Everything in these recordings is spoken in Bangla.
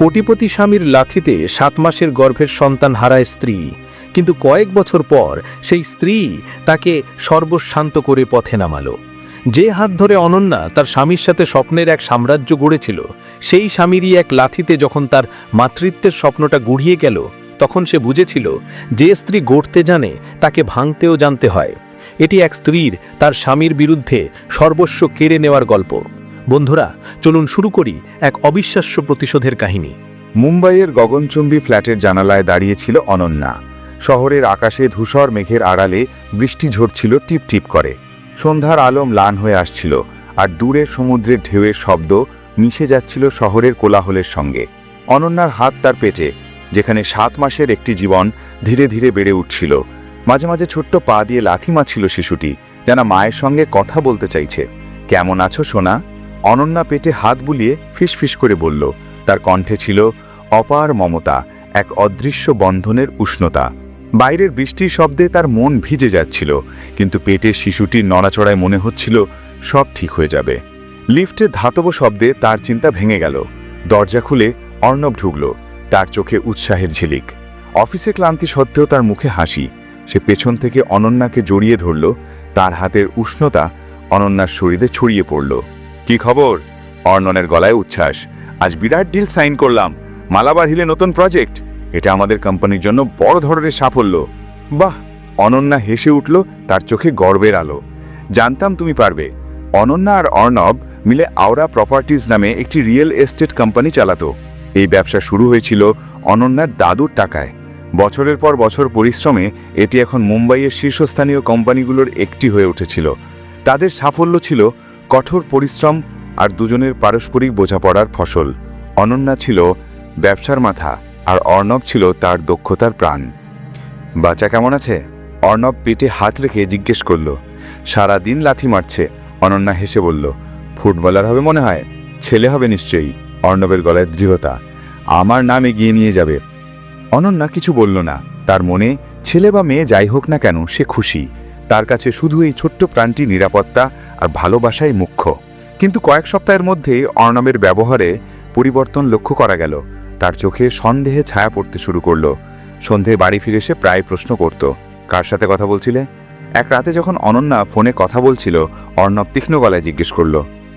কোটিপতি স্বামীর লাথিতে সাত মাসের গর্ভের সন্তান হারায় স্ত্রী, কিন্তু কয়েক বছর পর সেই স্ত্রী তাকে সর্বশান্ত করে পথে নামালো। যে হাত ধরে অনন্যা তার স্বামীর সাথে স্বপ্নের এক সাম্রাজ্য গড়েছিল, সেই স্বামীরই এক লাথিতে যখন তার মাতৃত্বের স্বপ্নটা গুড়িয়ে গেল, তখন সে বুঝেছিল যে স্ত্রী গড়তে জানে তাকে ভাঙতেও জানতে হয়। এটি এক স্ত্রীর তার স্বামীর বিরুদ্ধে সর্বস্ব কেড়ে নেওয়ার গল্প। বন্ধুরা, চলুন শুরু করি এক অবিশ্বাস্য প্রতিশোধের কাহিনী। মুম্বাইয়ের গগনচুম্বী ফ্ল্যাটের জানালায় দাঁড়িয়েছিল অনন্যা। শহরের আকাশে ধূসর মেঘের আড়ালে বৃষ্টি ঝরছিল টিপ টিপ করে। সন্ধ্যার আলো ম্লান হয়ে আসছিল আর দূরের সমুদ্রের ঢেউয়ের শব্দ মিশে যাচ্ছিল শহরের কোলাহলের সঙ্গে। অনন্যার হাত তার পেটে, যেখানে সাত মাসের একটি জীবন ধীরে ধীরে বেড়ে উঠছিল। মাঝে মাঝে ছোট্ট পা দিয়ে লাথি মারছিল শিশুটি, যেন মায়ের সঙ্গে কথা বলতে চাইছে। কেমন আছো সোনা? অনন্যা পেটে হাত বুলিয়ে ফিসফিস করে বলল, তার কণ্ঠে ছিল অপার মমতা, এক অদৃশ্য বন্ধনের উষ্ণতা। বাইরের বৃষ্টির শব্দে তার মন ভিজে যাচ্ছিল, কিন্তু পেটের শিশুটির নড়াচড়ায় মনে হচ্ছিল সব ঠিক হয়ে যাবে। লিফটের ধাতব শব্দে তার চিন্তা ভেঙে গেল। দরজা খুলে অর্ণব ঢুকল, তার চোখে উৎসাহের ঝিলিক। অফিসে ক্লান্তি সত্ত্বেও তার মুখে হাসি। সে পেছন থেকে অনন্যাকে জড়িয়ে ধরল, তার হাতের উষ্ণতা অনন্যার শরীরে ছড়িয়ে পড়ল। কি খবর? অর্ণনের গলায় উচ্ছ্বাস। আজ বিরাট ডিল সাইন করলাম। মালাবার হিলে নতুন প্রজেক্ট এটা আমাদের কোম্পানির জন্য বড় ধরনের সাফল্য। বাহ! অনন্যা হেসে উঠল, তার চোখে গর্বের আলো। জানতাম তুমি পারবে। অনন্যা আর অর্ণব মিলে আওরা প্রপার্টিজ নামে একটি রিয়েল এস্টেট কোম্পানি চালাতো। এই ব্যবসা শুরু হয়েছিল অনন্যার দাদুর টাকায়। বছরের পর বছর পরিশ্রমে এটি এখন মুম্বাইয়ের শীর্ষস্থানীয় কোম্পানিগুলোর একটি হয়ে উঠেছিল। তাদের সাফল্য ছিল কঠোর পরিশ্রম আর দুজনের পারস্পরিক বোঝাপড়ার ফসল। অনন্যা ছিল ব্যবসার মাথা আর অর্ণব ছিল তার দক্ষতার প্রাণ। বাচ্চা কেমন আছে? অর্ণব পেটে হাত রেখে জিজ্ঞেস করল। সারা দিন লাথি মারছে, অনন্যা হেসে বলল, ফুটবলার হবে মনে হয়? ছেলে হবে নিশ্চয়ই। অর্ণবের গলায় দৃঢ়তা, আমার নাম এগিয়ে নিয়ে যাবে। অনন্যা কিছু বলল না। তার মনে, ছেলে বা মেয়ে যাই হোক না কেন, সে খুশি। তার কাছে শুধু এই ছোট্ট প্রাণটি নিরাপত্তা আর ভালোবাসাই মুখ্য। কিন্তু কয়েক সপ্তাহের মধ্যে অর্ণবের ব্যবহারে পরিবর্তন লক্ষ্য করা গেল। তার চোখে সন্দেহে ছায়া পড়তে শুরু করল। সন্ধে বাড়ি ফিরে এসে প্রায় প্রশ্ন করত, কার সাথে কথা বলছিলে? এক রাতে যখন অনন্যা ফোনে কথা বলছিল, অর্ণব তীক্ষ্ণ গলায় জিজ্ঞেস করল,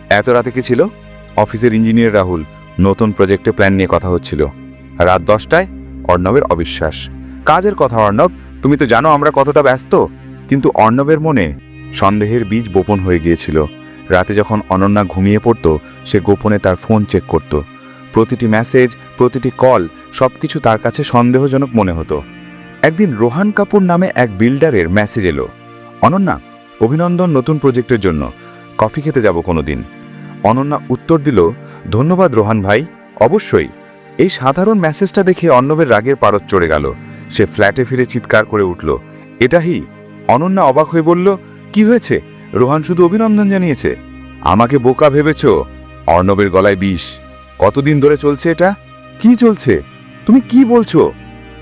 এত রাতে কি ছিল? অফিসের ইঞ্জিনিয়ার রাহুল, নতুন প্রজেক্টে প্ল্যান নিয়ে কথা হচ্ছিল। রাত দশটায় অর্ণবের অবিশ্বাস। কাজের কথা অর্ণব, তুমি তো জানো আমরা কতটা ব্যস্ত। কিন্তু অর্ণবের মনে সন্দেহের বীজ বোপন হয়ে গিয়েছিল। রাতে যখন অনন্যা ঘুমিয়ে পড়ত, সে গোপনে তার ফোন চেক করত। প্রতিটি মেসেজ, প্রতিটি কল, সবকিছু তার কাছে সন্দেহজনক মনে হতো। একদিন রোহান কাপুর নামে এক বিল্ডারের মেসেজ এলো, অনন্যা, অভিনন্দন নতুন প্রজেক্টের জন্য। কফি খেতে যাব কোনো দিন অনন্যা উত্তর দিল, ধন্যবাদ রোহান ভাই, অবশ্যই। এই সাধারণ মেসেজটা দেখে অর্ণবের রাগের পারদ চড়ে গেল। সে ফ্ল্যাটে ফিরে চিৎকার করে উঠল এটাই অনন্যা অবাক হয়ে বলল, কি হয়েছে? রোহান শুধু অভিনন্দন জানিয়েছে। আমাকে বোকা ভেবেছ? অর্ণবের গলায় বিষ। কতদিন ধরে চলছে এটা? কি চলছে? তুমি কি বলছো?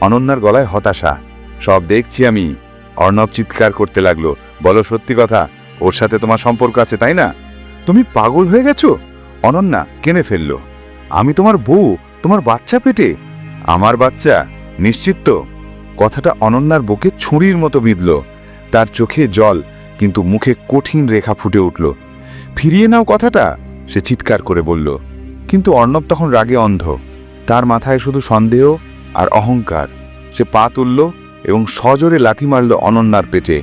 অনন্যার গলায় হতাশা। সব দেখছি আমি। অর্ণব চিৎকার করতে লাগল। বলো সত্যি কথা, ওর সাথে তোমার সম্পর্ক আছে, তাই না? তুমি পাগল হয়ে গেছো? অনন্যা কেনে ফেলল। আমি তোমার বউ, তোমার বাচ্চা পেটে? আমার বাচ্চা? নিশ্চিত কথাটা অনন্যার বুকে ছুরির মতো বিঁধল। তার চোখে জল, কিন্তু মুখে কঠিন রেখা ফুটে উঠল। ফিরিয়ে নাও কথাটা, সে চিৎকার করে বলল। কিন্তু অর্ণব তখন রাগে অন্ধ। তার মাথায় শুধু সন্দেহ আর অহংকার। সে পা তুলল এবং সজোরে লাথি মারল অনন্যার পেটে।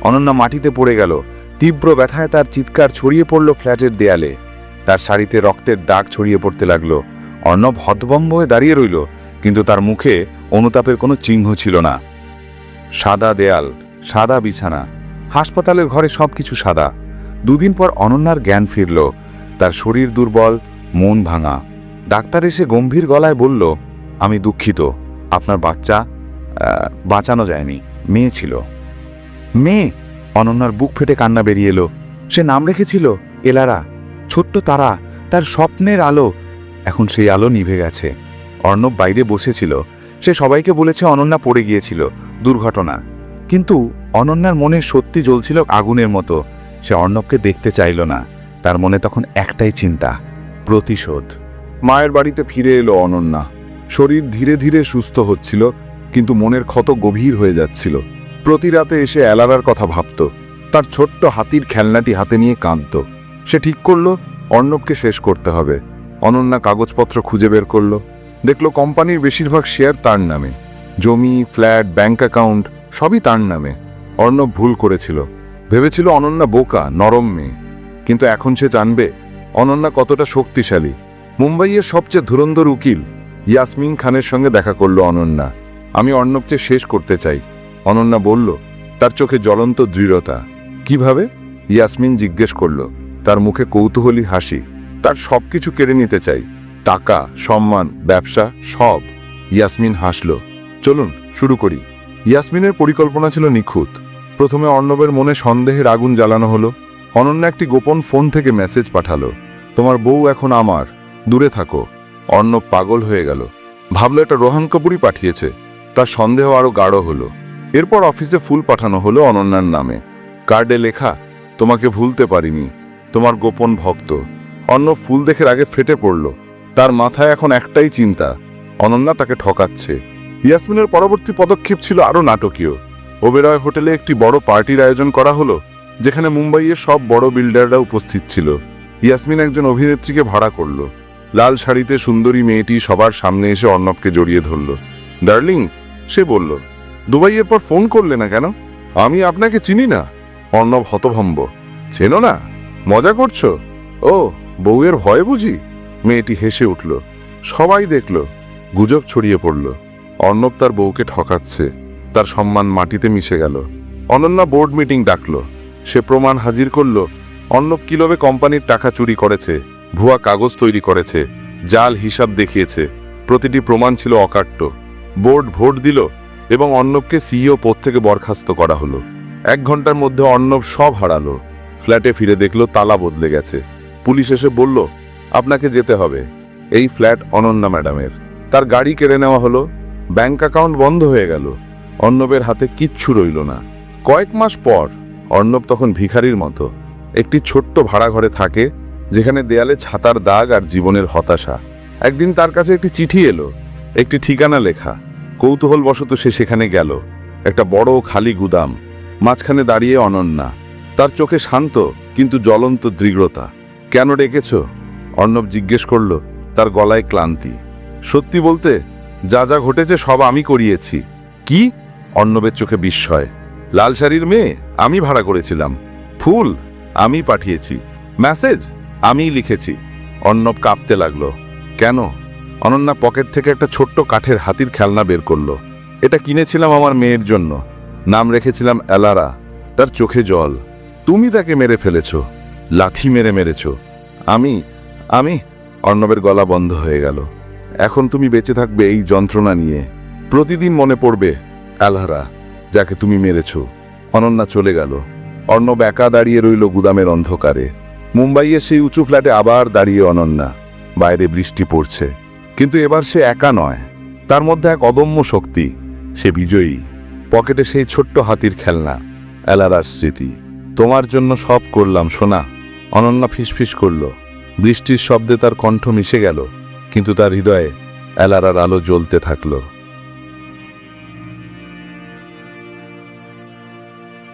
অনন্যা মাটিতে পড়ে গেল। তীব্র ব্যথায় তার চিৎকার ছড়িয়ে পড়ল ফ্ল্যাটের দেয়ালে। তার শাড়িতে রক্তের দাগ ছড়িয়ে পড়তে লাগল। অর্ণব হতভম্ব হয়ে দাঁড়িয়ে রইল, কিন্তু তার মুখে অনুতাপের কোনো চিহ্ন ছিল না। সাদা দেয়াল সাদা বিছানা। হাসপাতালের ঘরে সবকিছু সাদা। দুদিন পর অনন্যার জ্ঞান ফিরল, তার শরীর দুর্বল, মন ভাঙা। ডাক্তার এসে গম্ভীর গলায় বলল, আমি দুঃখিত, আপনার বাচ্চা বাঁচানো যায়নি, মেয়ে ছিল। মেয়ে? অনন্যার বুক ফেটে কান্না বেরিয়ে এলো। সে নাম রেখেছিল, এলারা, ছোট্ট তারা, তার স্বপ্নের আলো। এখন সেই আলো নিভে গেছে। অর্ণব বাইরে বসেছিল। সে সবাইকে বলেছে অনন্যা পড়ে গিয়েছিল, দুর্ঘটনা। কিন্তু অনন্যার মনে সত্যি জ্বলছিল আগুনের মতো। সে অর্ণবকে দেখতে চাইল না। তার মনে তখন একটাই চিন্তা, প্রতিশোধ। মায়ের বাড়িতে ফিরে এলো অনন্যা। শরীর ধীরে ধীরে সুস্থ হচ্ছিল, কিন্তু মনের ক্ষত গভীর হয়ে যাচ্ছিল। প্রতি রাতে এসে এলারার কথা ভাবত। তার ছোট্ট হাতির খেলনাটি হাতে নিয়ে কাঁদত। সে ঠিক করল, অর্ণবকে শেষ করতে হবে। অনন্যা কাগজপত্র খুঁজে বের করল। দেখল কোম্পানির বেশিরভাগ শেয়ার তার নামে। জমি, ফ্ল্যাট, ব্যাংক অ্যাকাউন্ট সবই তার নামে। অর্ণব ভুল করেছিল। ভেবেছিল অনন্যা বোকা, নরম মেয়ে। কিন্তু এখন সে জানবে, অনন্যা কতটা শক্তিশালী। মুম্বাইয়ের সবচেয়ে ধুরন্ধর উকিল ইয়াসমিন খানের সঙ্গে দেখা করল অনন্যা। আমি অর্ণবকে শেষ করতে চাই। অনন্যা বলল, তার চোখে জ্বলন্ত দৃঢ়তা। কীভাবে? ইয়াসমিন জিজ্ঞেস করল, তার মুখে কৌতূহলী হাসি। তার সবকিছু কেড়ে নিতে চাই। টাকা, সম্মান, ব্যবসা, সব। ইয়াসমিন হাসল, চলুন, শুরু করি। ইয়াসমিনের পরিকল্পনা ছিল নিখুঁত। প্রথমে অর্ণবের মনে সন্দেহের আগুন জ্বালানো হলো। অনন্যা একটি গোপন ফোন থেকে মেসেজ পাঠালো। তোমার বউ এখন আমার, দূরে থাকো। অর্ণব পাগল হয়ে গেল। ভাবলো এটা রোহান কাপুরই পাঠিয়েছে। তার সন্দেহ আরও গাঢ় হলো। এরপর অফিসে ফুল পাঠানো হলো অনন্যার নামে। কার্ডে লেখা, তোমাকে ভুলতে পারিনি। তোমার গোপন ভক্ত। অন্য ফুল দেখে আগে ফেটে পড়ল। তার মাথায় এখন একটাই চিন্তা। অনন্যা তাকে ঠকাচ্ছে। ইয়াসমিনের পরবর্তী পদক্ষেপ ছিল আরও নাটকীয়। ওবেরয় হোটেলে একটি বড় পার্টির আয়োজন করা হলো, যেখানে মুম্বাইয়ের সব বড় বিল্ডাররা উপস্থিত ছিল। ইয়াসমিন একজন অভিনেত্রীকে ভাড়া করল। লাল শাড়িতে সুন্দরী মেয়েটি সবার সামনে এসে অর্ণবকে জড়িয়ে ধরল। ডার্লিং, সে বলল, দুবাইয়ের পর ফোন করলে না কেন? আমি আপনাকে চিনি না। অর্ণব হতভম্ব, চেনো না? মজা করছ? ও, বউয়ের ভয়ে বুঝি? মেয়েটি হেসে উঠল। সবাই দেখল, গুজব ছড়িয়ে পড়ল। অর্ণব তার বউকে ঠকাচ্ছে। তার সম্মান মাটিতে মিশে গেল। অনন্যা বোর্ড মিটিং ডাকলো। সে প্রমাণ হাজির করল, অর্ণব কীভাবে কোম্পানির টাকা চুরি করেছে, ভুয়া কাগজ তৈরি করেছে, জাল হিসাব দেখিয়েছে, প্রতিটি প্রমাণ ছিল অকাট্য। বোর্ড ভোট দিল এবং অর্ণবকে সিইও পদ থেকে বরখাস্ত করা হলো। এক ঘণ্টার মধ্যে অর্ণব সব হারালো। ফ্ল্যাটে ফিরে দেখল তালা বদলে গেছে। পুলিশ এসে বলল, আপনাকে যেতে হবে। এই ফ্ল্যাট অনন্যা ম্যাডামের তার গাড়ি কেড়ে নেওয়া হলো। ব্যাংক অ্যাকাউন্ট বন্ধ হয়ে গেল। অর্ণবের হাতে কিচ্ছু রইল না। কয়েক মাস পর অর্ণব তখন ভিখারির মতো একটি ছোট্ট ভাড়া ঘরে থাকে, যেখানে দেয়ালে ছাতার দাগ আর জীবনের হতাশা। একদিন তার কাছে একটি চিঠি এলো, একটি ঠিকানা লেখা। কৌতূহলবশত সে সেখানে গেল, একটা বড় খালি গুদাম, মাঝখানে দাঁড়িয়ে অনন্যা। তার চোখে শান্ত কিন্তু জ্বলন্ত দৃঢ়তা। কেন ডেকেছ? অর্ণব জিজ্ঞেস করল, তার গলায় ক্লান্তি। সত্যি বলতে যা যা ঘটেছে সব আমি করিয়েছি। কি? অর্ণবের চোখে বিস্ময়। লাল শাড়ির মেয়ে, আমি ভাড়া করেছিলাম। ফুল, আমি পাঠিয়েছি। মেসেজ, আমিই লিখেছি। অর্ণব কাঁপতে লাগল। কেন? অনন্যা পকেট থেকে একটা ছোট্ট কাঠের হাতির খেলনা বের করল। এটা কিনেছিলাম আমার মেয়ের জন্য। নাম রেখেছিলাম এলারা তার চোখে জল। তুমি তাকে মেরে ফেলেছ। লাথি মেরে মেরেছ। আমি আমি অর্ণবের গলা বন্ধ হয়ে গেল। এখন তুমি বেঁচে থাকবে এই যন্ত্রণা নিয়ে। প্রতিদিন মনে পড়বে এলহারা যাকে তুমি মেরেছ। অনন্যা চলে গেল। অর্ণব একা দাঁড়িয়ে রইল গুদামের অন্ধকারে। মুম্বাইয়ের সেই উঁচু ফ্ল্যাটে আবার দাঁড়িয়ে অনন্যা। বাইরে বৃষ্টি পড়ছে। কিন্তু এবার সে একা নয়। তার মধ্যে এক অদম্য শক্তি। সে বিজয়ী। পকেটে সেই ছোট্ট হাতির খেলনা। এলারার স্মৃতি। তোমার জন্য সব করলাম, সোনা। অনন্যা ফিসফিস করল। বৃষ্টির শব্দে তার কণ্ঠ মিশে গেল। কিন্তু তার হৃদয়ে এলারার আলো জ্বলতে থাকল।